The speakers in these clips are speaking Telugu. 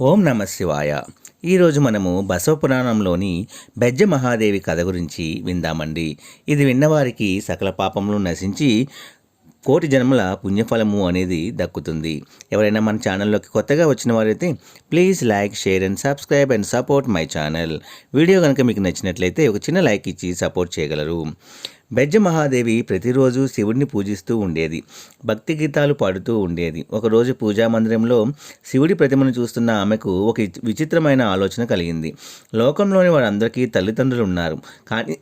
ఓం నమ శివాయ. ఈరోజు మనము బసవపురాణంలోని బెజ్జ మహాదేవి కథ గురించి విందామండి. ఇది విన్నవారికి సకల పాపములు నశించి కోటి జన్మల పుణ్యఫలము అనేది దక్కుతుంది. ఎవరైనా మన ఛానల్లోకి కొత్తగా వచ్చిన వారైతే please like share and subscribe and support my channel. Video కనుక మీకు నచ్చినట్లయితే ఒక చిన్న లైక్ ఇచ్చి సపోర్ట్ చేయగలరు. బెజ్జ మహాదేవి ప్రతిరోజు శివుడిని పూజిస్తూ ఉండేది. భక్తి గీతాలు పాడుతూ ఉండేది. ఒకరోజు పూజా మందిరంలో శివుడి ప్రతిమను చూస్తున్న ఆమెకు ఒక విచిత్రమైన ఆలోచన కలిగింది. లోకంలోని వారందరికీ తల్లిదండ్రులు ఉన్నారు కానీ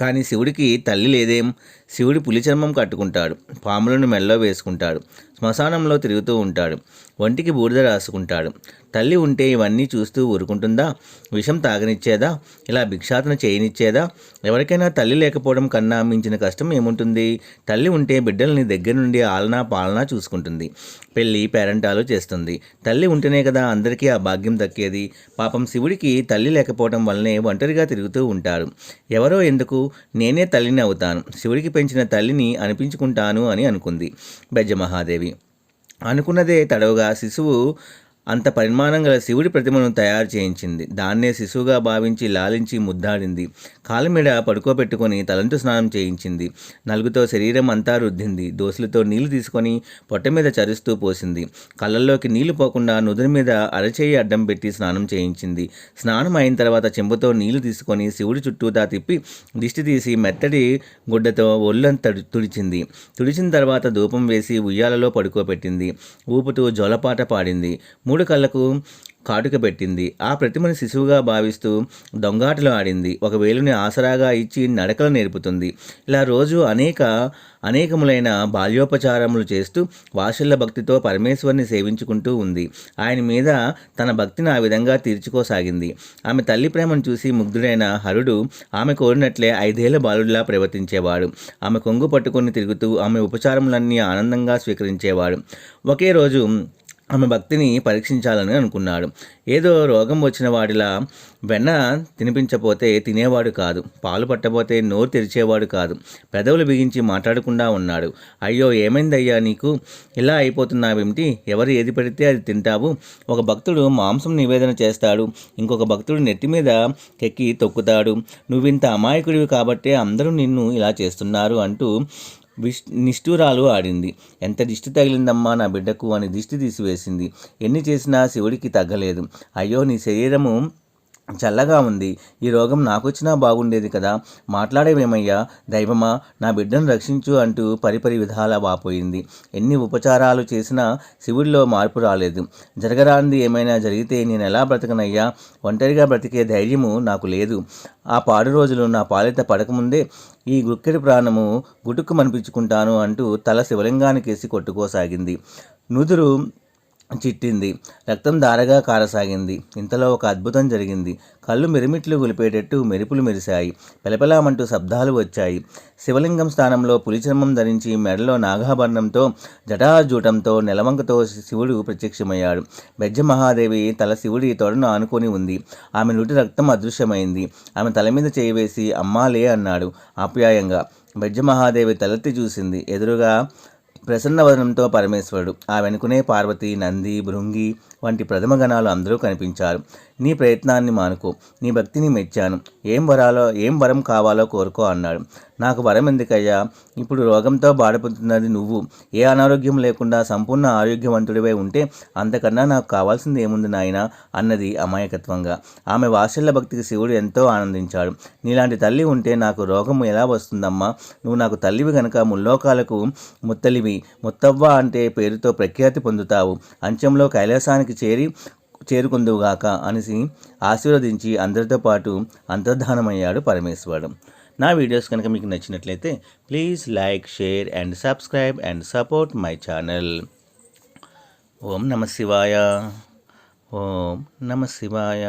కానీ శివుడికి తల్లి లేదేం? శివుడి పులి చర్మం కట్టుకుంటాడు. పాములను మెల్లో వేసుకుంటాడు. శ్మశానంలో తిరుగుతూ ఉంటాడు. ఒంటికి బూడిద రాసుకుంటాడు. తల్లి ఉంటే ఇవన్నీ చూస్తూ ఊరుకుంటుందా? విషం తాగనిచ్చేదా? ఇలా భిక్షాటన చేయనిచ్చేదా? ఎవరికైనా తల్లి లేకపోవడం కన్నా మించిన కష్టం ఏముంటుంది? తల్లి ఉంటే బిడ్డల్ని దగ్గర నుండి ఆలనా పాలనా చూసుకుంటుంది. పెళ్ళి పేరంటాలు చేస్తుంది. తల్లి ఉంటేనే కదా అందరికీ ఆ భాగ్యం దక్కేది. పాపం శివుడికి తల్లి లేకపోవడం వల్లనే ఒంటరిగా తిరుగుతూ ఉంటారు ఎవరో ఎందుకు? నేనే తల్లిని అవుతాను. శివుడికి పెంచిన తల్లిని అనిపించుకుంటాను అని అనుకుంది బెజ్జ మహాదేవి అనుకున్నదే తడవుగా శిశువు అంత పరిమాణం గల శివుడి ప్రతిమను తయారు చేయించింది. దాన్నే శిశువుగా భావించి లాలించి ముద్దాడింది. కాలు మీద పడుకోబెట్టుకొని తలంటు స్నానం చేయించింది. నలుగుతో శరీరం అంతా రుద్దింది. దోసులతో నీళ్ళు తీసుకొని పొట్ట మీద చరుస్తూ పోసింది. కళ్ళల్లోకి నీళ్ళు పోకుండా నుదురు మీద అరచేయి అడ్డం పెట్టి స్నానం చేయించింది. స్నానం అయిన తర్వాత చెంబుతో నీళ్ళు తీసుకొని శివుడి చుట్టూతా తిప్పి దిష్టి తీసి మెత్తడి గుడ్డతో ఒళ్ళంత తుడిచింది. తుడిచిన తర్వాత ధూపం వేసి ఉయ్యాలలో పడుకోబెట్టింది. ఊపుతూ జోలపాట పాడింది. మూడు కళ్ళకు కాటుక పెట్టింది. ఆ ప్రతిమను శిశువుగా భావిస్తూ దొంగాటలు ఆడింది. ఒక వేలుని ఆసరాగా ఇచ్చి నడకలు నేర్పుతుంది. ఇలా రోజు అనేక అనేకములైన బాల్యోపచారములు చేస్తూ వాషల్ల భక్తితో పరమేశ్వరిని సేవించుకుంటూ ఉంది. ఆయన మీద తన భక్తిని ఆ విధంగా తీర్చుకోసాగింది. ఆమె తల్లి ప్రేమను చూసి ముగ్ధుడైన హరుడు ఆమె కోరినట్లే ఐదేళ్ళ బాలుడిలా ప్రవర్తించేవాడు. ఆమె కొంగు పట్టుకొని తిరుగుతూ ఆమె ఉపచారములన్నీ ఆనందంగా స్వీకరించేవాడు. ఒకే రోజు ఆమె భక్తిని పరీక్షించాలని అనుకున్నాడు. ఏదో రోగం వచ్చిన వాడిలా వెన్న తినిపించపోతే తినేవాడు కాదు. పాలు పట్టపోతే నోరు తెరిచేవాడు కాదు. పెదవులు బిగించి మాట్లాడకుండా ఉన్నాడు. అయ్యో ఏమైందయ్యా నీకు? ఇలా అయిపోతున్నావేమిటి? ఎవరు ఏది పెడితే అది తింటావు? ఒక భక్తుడు మాంసం నివేదన చేస్తాడు. ఇంకొక భక్తుడు నెట్టి మీద కెక్కి తొక్కుతాడు. నువ్వింత అమాయకుడివి కాబట్టే అందరూ నిన్ను ఇలా చేస్తున్నారు అంటూ విష్ నిష్ఠురాలు ఆడింది. ఎంత దిష్టి తగిలిందమ్మా నా బిడ్డకు అని దిష్టి తీసివేసింది. ఎన్ని చేసినా శివుడికి తగ్గలేదు. అయ్యో నీ శరీరము చల్లగా ఉంది. ఈ రోగం నాకొచ్చినా బాగుండేది కదా. మాట్లాడేవేమయ్యా? దైవమా నా బిడ్డను రక్షించు అంటూ పరిపరి విధాల వాపోయింది. ఎన్ని ఉపచారాలు చేసినా శివుడిలో మార్పు రాలేదు. జరగరాంది ఏమైనా జరిగితే నేను ఎలా బ్రతకనయ్యా? ఒంటరిగా బ్రతికే ధైర్యము నాకు లేదు. ఆ పాడు రోజులు నా పాలిత పడకముందే ఈ గుక్కెడి ప్రాణము గుటుక్కు మనిపించుకుంటాను అంటూ తల శివలింగానికేసి కొట్టుకోసాగింది. నుదురు చిట్టింది. రక్తం దారగా కారసాగింది. ఇంతలో ఒక అద్భుతం జరిగింది. కళ్ళు మిరిమిట్లు గులిపేటట్టు మెరుపులు మెరిశాయి. పెలపెలామంటూ శబ్దాలు వచ్చాయి. శివలింగం స్థానంలో పులిచర్మం ధరించి మెడలో నాగాభరణంతో జటాజూటంతో నెలవంకతో శివుడు ప్రత్యక్షమయ్యాడు. బెజ్జ మహాదేవి తల శివుడి తొడను ఆనుకొని ఉంది. ఆమె నుటి రక్తం అదృశ్యమైంది. ఆమె తల మీద చేయివేసి అమ్మాలే అన్నాడు ఆప్యాయంగా. బెజ్జ మహాదేవి తలెత్తి చూసింది. ఎదురుగా ప్రసన్నవదనంతో పరమేశ్వరుడు. ఆ వెనుకనే పార్వతి నంది భృంగి వంటి ప్రథమ గణాలు అందరూ కనిపించారు. నీ ప్రయత్నాన్ని మానుకో నీ భక్తిని మెచ్చాను. ఏం వరాలో ఏం వరం కావాలో కోరుకో అన్నాడు. నాకు వరం ఎందుకయ్యా? ఇప్పుడు రోగంతో బాధపడుతున్నది నువ్వు. ఏ అనారోగ్యం లేకుండా సంపూర్ణ ఆరోగ్యవంతుడివై ఉంటే అంతకన్నా నాకు కావాల్సింది ఏముంది నాయన? అన్నది అమాయకత్వంగా. ఆమె వాత్సల్య భక్తికి శివుడు ఎంతో ఆనందించాడు. నీలాంటి తల్లి ఉంటే నాకు రోగం ఎలా వస్తుందమ్మా? నువ్వు నాకు తల్లివి గనక ముల్లోకాలకు ముత్తలివి. ముత్తవ్వ అంటే పేరుతో ప్రఖ్యాతి పొందుతావు. అంచంలో కైలాసానికి చేరి చేరుకుందువుగాక అనేసి ఆశీర్వదించి అందరితో పాటు అంతర్ధానమయ్యాడు పరమేశ్వరుడు. నా వీడియోస్ కనుక మీకు నచ్చినట్లయితే please like share and subscribe and support my channel. Om నమ శివాయ. ఓం నమ శివాయ.